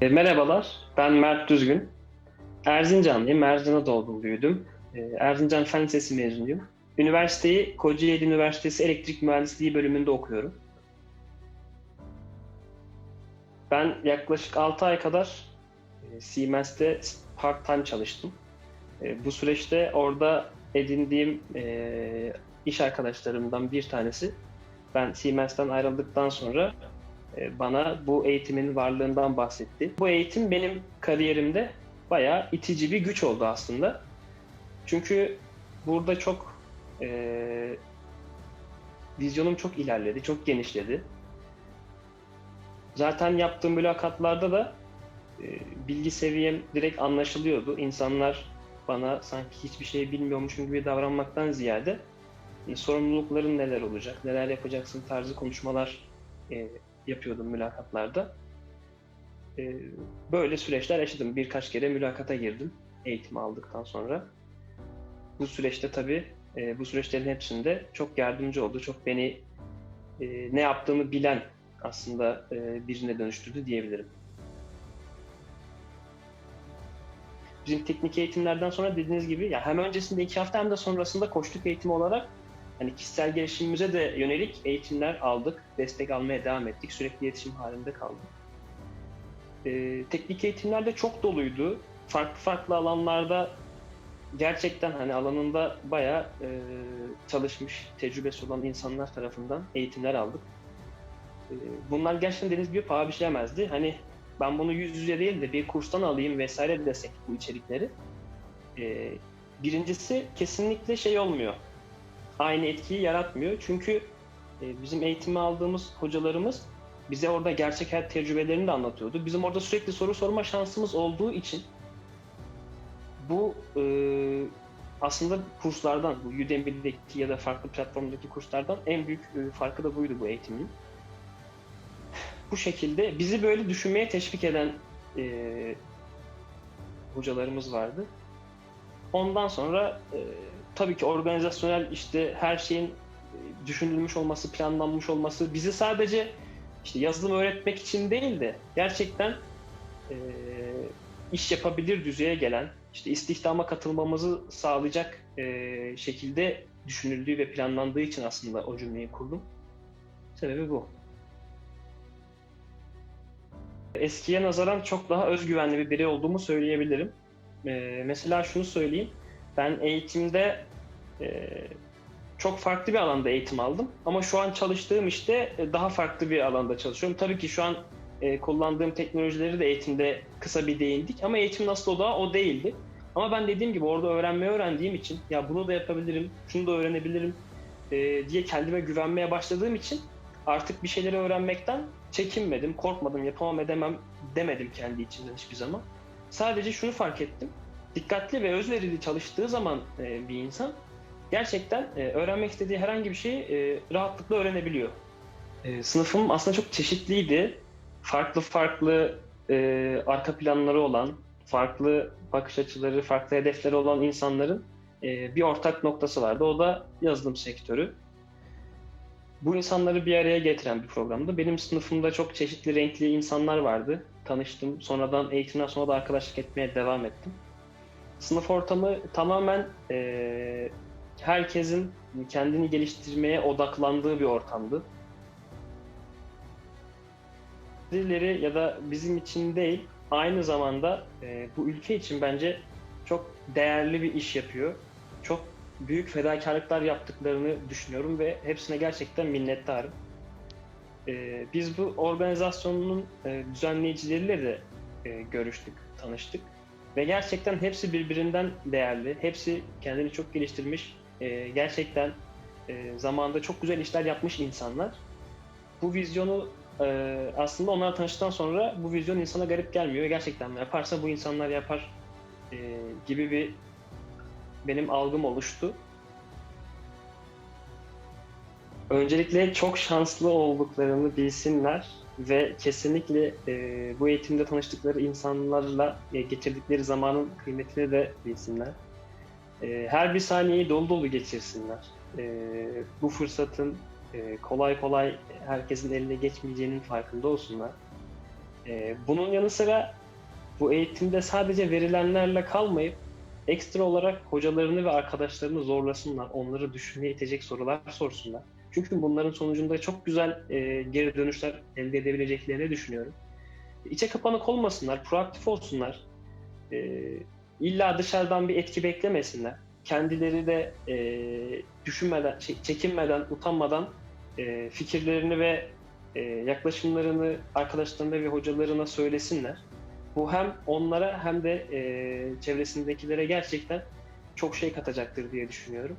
E, merhabalar, ben Mert Düzgün. Erzincanlıyım, Erzincan'da doğdum, büyüdüm. E, Erzincan Fen Lisesi mezunuyum. Üniversiteyi Kocaeli Üniversitesi Elektrik Mühendisliği bölümünde okuyorum. Ben yaklaşık 6 ay kadar e, Siemens'te part-time çalıştım. E, bu süreçte orada edindiğim e, iş arkadaşlarımdan bir tanesi ben Siemens'ten ayrıldıktan sonra bana bu eğitimin varlığından bahsetti. Bu eğitim benim kariyerimde bayağı itici bir güç oldu aslında. Çünkü burada çok e, vizyonum çok ilerledi, çok genişledi. Zaten yaptığım mülakatlarda da e, bilgi seviyem direkt anlaşılıyordu. İnsanlar bana sanki hiçbir şey bilmiyormuşum gibi davranmaktan ziyade e, sorumlulukların neler olacak, neler yapacaksın tarzı konuşmalar e, yapıyordum mülakatlarda. E, böyle süreçler yaşadım. Birkaç kere mülakata girdim eğitimi aldıktan sonra. Bu süreçte tabii e, bu süreçlerin hepsinde çok yardımcı oldu. Çok beni e, ne yaptığımı bilen aslında e, birine dönüştürdü diyebilirim. Bizim teknik eğitimlerden sonra dediğiniz gibi ya hem öncesinde iki hafta hem de sonrasında koçluk eğitimi olarak hani kişisel gelişimimize de yönelik eğitimler aldık. Destek almaya devam ettik. Sürekli iletişim halinde kaldık. Ee, teknik eğitimler de çok doluydu. Farklı farklı alanlarda gerçekten hani alanında bayağı e, çalışmış, tecrübesi olan insanlar tarafından eğitimler aldık. E, bunlar gerçekten deniz gibi paha biçilemezdi. Hani ben bunu yüz yüze değil de bir kurstan alayım vesaire desek bu içerikleri. E, birincisi kesinlikle şey olmuyor aynı etkiyi yaratmıyor. Çünkü e, bizim eğitimi aldığımız hocalarımız bize orada gerçek hayat tecrübelerini de anlatıyordu. Bizim orada sürekli soru sorma şansımız olduğu için bu e, aslında kurslardan, bu Udemy'deki ya da farklı platformdaki kurslardan en büyük e, farkı da buydu bu eğitimin. Bu şekilde bizi böyle düşünmeye teşvik eden e, hocalarımız vardı. Ondan sonra e, tabii ki organizasyonel işte her şeyin e, düşünülmüş olması, planlanmış olması bizi sadece işte yazılım öğretmek için değil de gerçekten e, iş yapabilir düzeye gelen, işte istihdama katılmamızı sağlayacak e, şekilde düşünüldüğü ve planlandığı için aslında o cümleyi kurdum. Sebebi bu. Eskiye nazaran çok daha özgüvenli bir birey olduğumu söyleyebilirim. E, mesela şunu söyleyeyim. Ben eğitimde e, çok farklı bir alanda eğitim aldım. Ama şu an çalıştığım işte e, daha farklı bir alanda çalışıyorum. Tabii ki şu an e, kullandığım teknolojileri de eğitimde kısa bir değindik. Ama eğitimin asıl odağı o değildi. Ama ben dediğim gibi orada öğrenmeyi öğrendiğim için ya bunu da yapabilirim, şunu da öğrenebilirim e, diye kendime güvenmeye başladığım için artık bir şeyleri öğrenmekten çekinmedim, korkmadım, yapamam edemem demedim kendi içimden hiçbir zaman. Sadece şunu fark ettim dikkatli ve özverili çalıştığı zaman e, bir insan gerçekten e, öğrenmek istediği herhangi bir şeyi e, rahatlıkla öğrenebiliyor. E, sınıfım aslında çok çeşitliydi. Farklı farklı e, arka planları olan, farklı bakış açıları, farklı hedefleri olan insanların e, bir ortak noktası vardı. O da yazılım sektörü. Bu insanları bir araya getiren bir programdı. Benim sınıfımda çok çeşitli renkli insanlar vardı. Tanıştım. Sonradan eğitimden sonra da arkadaşlık etmeye devam ettim sınıf ortamı tamamen e, herkesin kendini geliştirmeye odaklandığı bir ortamdı. Birileri ya da bizim için değil, aynı zamanda e, bu ülke için bence çok değerli bir iş yapıyor. Çok büyük fedakarlıklar yaptıklarını düşünüyorum ve hepsine gerçekten minnettarım. E, biz bu organizasyonun e, düzenleyicileriyle de e, görüştük, tanıştık. Ve gerçekten hepsi birbirinden değerli. Hepsi kendini çok geliştirmiş. E, gerçekten zamanında çok güzel işler yapmış insanlar. Bu vizyonu aslında onlarla tanıştıktan sonra bu vizyon insana garip gelmiyor. Gerçekten yaparsa bu insanlar yapar gibi bir benim algım oluştu. Öncelikle çok şanslı olduklarını bilsinler ve kesinlikle e, bu eğitimde tanıştıkları insanlarla e, geçirdikleri zamanın kıymetini de bilsinler. E, her bir saniyeyi dolu dolu geçirsinler. E, bu fırsatın e, kolay kolay herkesin eline geçmeyeceğinin farkında olsunlar. E, bunun yanı sıra bu eğitimde sadece verilenlerle kalmayıp ekstra olarak hocalarını ve arkadaşlarını zorlasınlar. Onları düşünmeye itecek sorular sorsunlar. Çünkü bunların sonucunda çok güzel e, geri dönüşler elde edebileceklerini düşünüyorum. İçe kapanık olmasınlar, proaktif olsunlar. E, illa dışarıdan bir etki beklemesinler. Kendileri de e, düşünmeden, çekinmeden, utanmadan e, fikirlerini ve e, yaklaşımlarını arkadaşlarına ve hocalarına söylesinler. Bu hem onlara hem de e, çevresindekilere gerçekten çok şey katacaktır diye düşünüyorum.